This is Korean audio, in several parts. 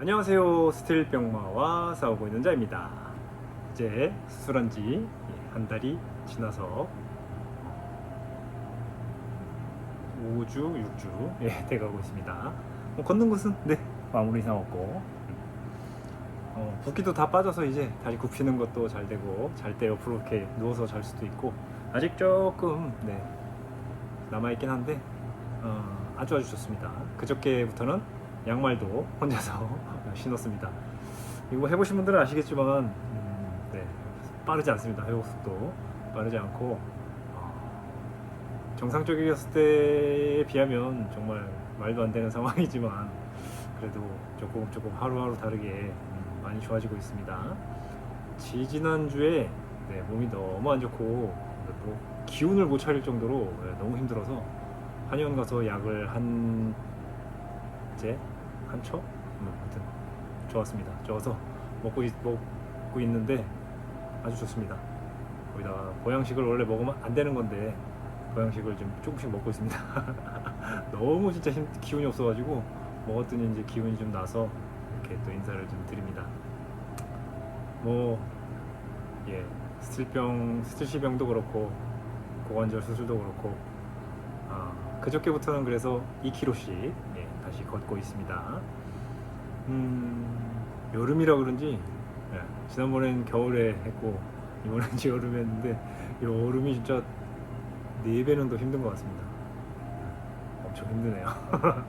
안녕하세요. 스틸병마와 싸우고 있는 자입니다. 이제 수술한 지 한 달이 지나서 5주, 6주 예, 돼가고 있습니다. 뭐 걷는 것은 네 아무리 이상 없고 어, 붓기도 다 빠져서 이제 다리 굽히는 것도 잘 되고 잘 때 옆으로 이렇게 누워서 잘 수도 있고 아직 조금 네 남아 있긴 한데 어, 아주 아주 좋습니다. 그저께부터는 양말도 혼자서 신었습니다. 이거 해보신 분들은 아시겠지만 음, 네, 빠르지 않습니다. 회복 속도 빠르지 않고 어, 정상적이었을 때에 비하면 정말 말도 안 되는 상황이지만 그래도 조금 조금 하루하루 다르게 음, 많이 좋아지고 있습니다. 지지난 주에 네, 몸이 너무 안 좋고 뭐 기운을 못 차릴 정도로 네, 너무 힘들어서 한의원 가서 약을 한 제, 한 초? 뭐, 아무튼 좋았습니다. 좋아서 먹고, 있, 먹고 있는데 아주 좋습니다. 거기다가 보양식을 원래 먹으면 안 되는 건데 보양식을 좀 조금씩 먹고 있습니다. 너무 진짜 힘, 기운이 없어가지고 먹었더니 이제 기운이 좀 나서 이렇게 또 인사를 좀 드립니다. 뭐, 예, 스틸병, 스틸시병도 그렇고 고관절 수술도 그렇고 아, 그저께부터는 그래서 2kg씩 예, 다시 걷고 있습니다. 음, 여름이라 그런지 예, 지난번엔 겨울에 했고 이번엔 이제 여름에 했는데 여름이 진짜 네 배는 더 힘든 것 같습니다. 예, 엄청 힘드네요.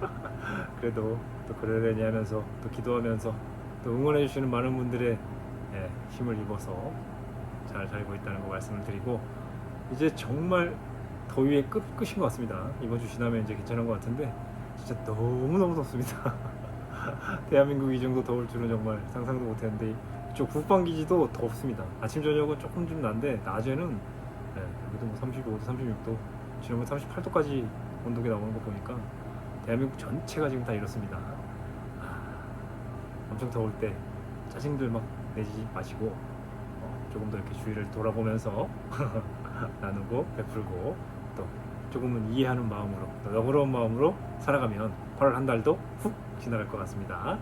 그래도 또 그러려니 하면서 또 기도하면서 또 응원해 주시는 많은 분들의 예, 힘을 입어서 잘 살고 있다는 거 말씀을 드리고 이제 정말 더위의 끝 끝인 것 같습니다. 이번 주 지나면 이제 괜찮은 것 같은데 진짜 너무 너무 덥습니다. 대한민국 이 정도 더울 줄은 정말 상상도 못했는데 이쪽 북방 기지도 덥습니다. 아침 저녁은 조금 좀 난데 낮에는 네, 여기도 뭐 35도, 36도, 지난번 38도까지 온도계 나오는 거 보니까 대한민국 전체가 지금 다 이렇습니다. 아, 엄청 더울 때 짜증들 막 내지 마시고 어, 조금 더 이렇게 주위를 돌아보면서 나누고 베풀고 또 조금은 이해하는 마음으로 또 너그러운 마음으로 살아가면 8월 한 달도 훅 지나갈 것 같습니다.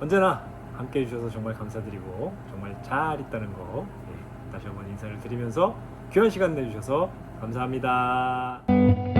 언제나 함께 해주셔서 정말 감사드리고 정말 잘 있다는 거 예, 다시 한번 인사를 드리면서 귀한 시간 내주셔서 감사합니다.